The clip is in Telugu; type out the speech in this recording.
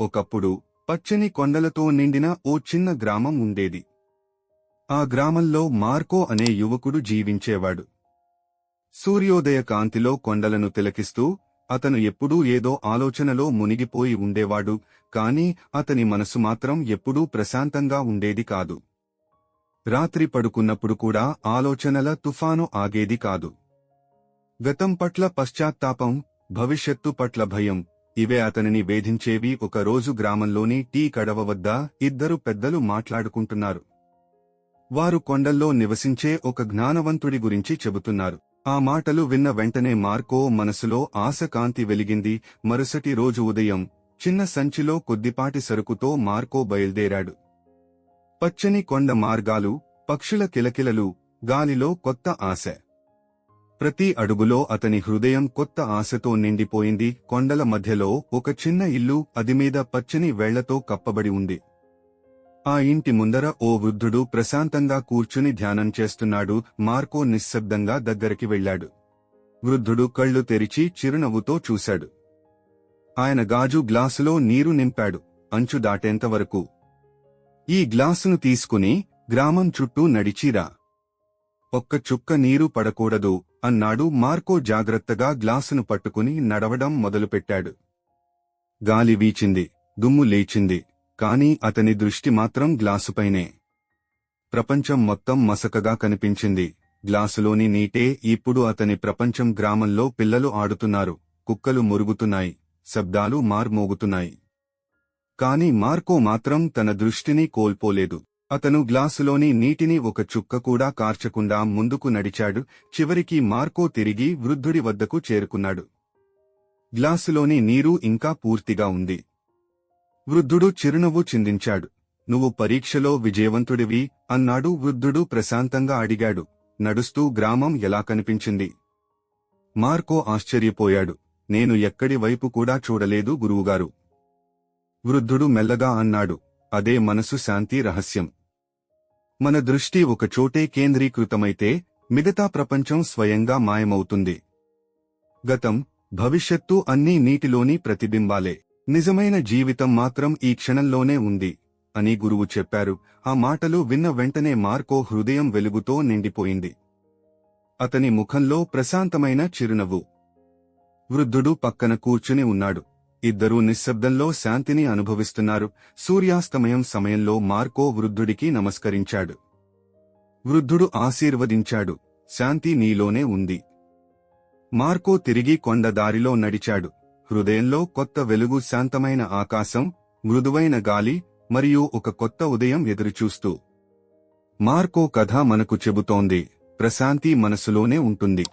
ఒకప్పుడు పచ్చని కొండలతో నిండిన ఓ చిన్న గ్రామం ఉండేది. ఆ గ్రామంలో మార్కో అనే యువకుడు జీవించేవాడు. సూర్యోదయ కాంతిలో కొండలను తిలకిస్తూ అతను ఎప్పుడూ ఏదో ఆలోచనలో మునిగిపోయి ఉండేవాడు కాని అతని మనసు మాత్రం ఎప్పుడూ ప్రశాంతంగా ఉండేది కాదు. రాత్రి పడుకున్నప్పుడు కూడా ఆలోచనల తుఫాను ఆగేది కాదు. గతం పట్ల పశ్చాత్తాపం భవిష్యత్తు పట్ల భయం ఇవే అతనిని వేధించేవి. ఒక రోజు గ్రామంలోని టీ కడవ వద్ద ఇద్దరు పెద్దలు మాట్లాడుకుంటున్నారు. వారు కొండల్లో నివసించే ఒక జ్ఞానవంతుడి గురించి చెబుతున్నారు. ఆ మాటలు విన్న వెంటనే మార్కో మనసులో ఆశ కాంతి వెలిగింది. మరుసటి రోజు ఉదయం చిన్న సంచిలో కొద్దిపాటి సరుకుతో మార్కో బయల్దేరాడు. పచ్చని కొండ మార్గాలు పక్షుల కిలకిలలు గాలిలో కొత్త ఆశ. ప్రతి అడుగులో అతని హృదయం కొత్త ఆశతో నిండిపోయింది. కొండల మధ్యలో ఒక చిన్న ఇల్లు అదిమీద పచ్చని వేళ్ళతో కప్పబడి ఉంది. ఆ ఇంటి ముందర ఓ వృద్ధుడు ప్రశాంతంగా కూర్చుని ధ్యానం చేస్తున్నాడు. మార్కో నిశ్శబ్దంగా దగ్గరికి వెళ్ళాడు. వృద్ధుడు కళ్ళు తెరిచి చిరునవ్వుతో చూశాడు. ఆయన గాజు గ్లాసులో నీరు నింపాడు. అంచు దాటేంతవరకు ఈ గ్లాసును తీసుకుని గ్రామం చుట్టూ నడిచిరా. ఒక్క చుక్క నీరు పడకూడదు అన్నాడు మార్కో జాగ్రత్తగా గ్లాసును పట్టుకుని నడవడం మొదలుపెట్టాడు. గాలి వీచింది దుమ్ము లేచింది కాని అతని దృష్టి మాత్రం గ్లాసుపైనే. ప్రపంచం మొత్తం మసకగా కనిపించింది గ్లాసులోని నీటే ఇప్పుడు అతని ప్రపంచం గ్రామంలో పిల్లలు ఆడుతున్నారు కుక్కలు మురుగుతున్నాయి శబ్దాలు మార్మోగుతున్నాయి. కాని మార్కో మాత్రం తన దృష్టిని కోల్పోలేదు. అతను గ్లాసులోని నీటిని ఒక చుక్క కూడా కార్చకుండా ముందుకు నడిచాడు చివరికి మార్కో తిరిగి వృద్ధుడి వద్దకు చేరుకున్నాడు. గ్లాసులోని నీరు ఇంకా పూర్తిగా ఉంది. వృద్ధుడు చిరునవ్వు చిందించాడు. నువ్వు పరీక్షలో విజయవంతుడివి అన్నాడు వృద్ధుడు ప్రశాంతంగా అడిగాడు. నడుస్తూ గ్రామం ఎలా కనిపించింది? మార్కో ఆశ్చర్యపోయాడు. నేను ఎక్కడి వైపు కూడా చూడలేదు గురువుగారు వృద్ధుడు మెల్లగా అన్నాడు. అదే మనసు శాంతి రహస్యం. మన దృష్టి ఒకచోటే కేంద్రీకృతమైతే మిగతా ప్రపంచం స్వయంగా మాయమవుతుంది. గతం భవిష్యత్తు అన్నీ నీటిలోని ప్రతిబింబాలే. నిజమైన జీవితం మాత్రం ఈ క్షణంలోనే ఉంది అని గురువు చెప్పారు. ఆ మాటలు విన్న వెంటనే మార్కో హృదయం వెలుగుతో నిండిపోయింది. అతని ముఖంలో ప్రశాంతమైన చిరునవ్వు. వృద్ధుడు పక్కన కూర్చుని ఉన్నాడు. ఇద్దరూ నిశ్శబ్దంలో శాంతిని అనుభవిస్తున్నారు. సూర్యాస్తమయం సమయంలో మార్కో వృద్ధుడికి నమస్కరించాడు. వృద్ధుడు ఆశీర్వదించాడు. శాంతి నీలోనే ఉంది. మార్కో తిరిగి కొండ దారిలో నడిచాడు. హృదయంలో కొత్త వెలుగు శాంతమైన ఆకాశం మృదువైన గాలి మరియు ఒక కొత్త ఉదయం ఎదురుచూస్తూ. మార్కో కథ మనకు చెబుతోంది. ప్రశాంతి మనసులోనే ఉంటుంది.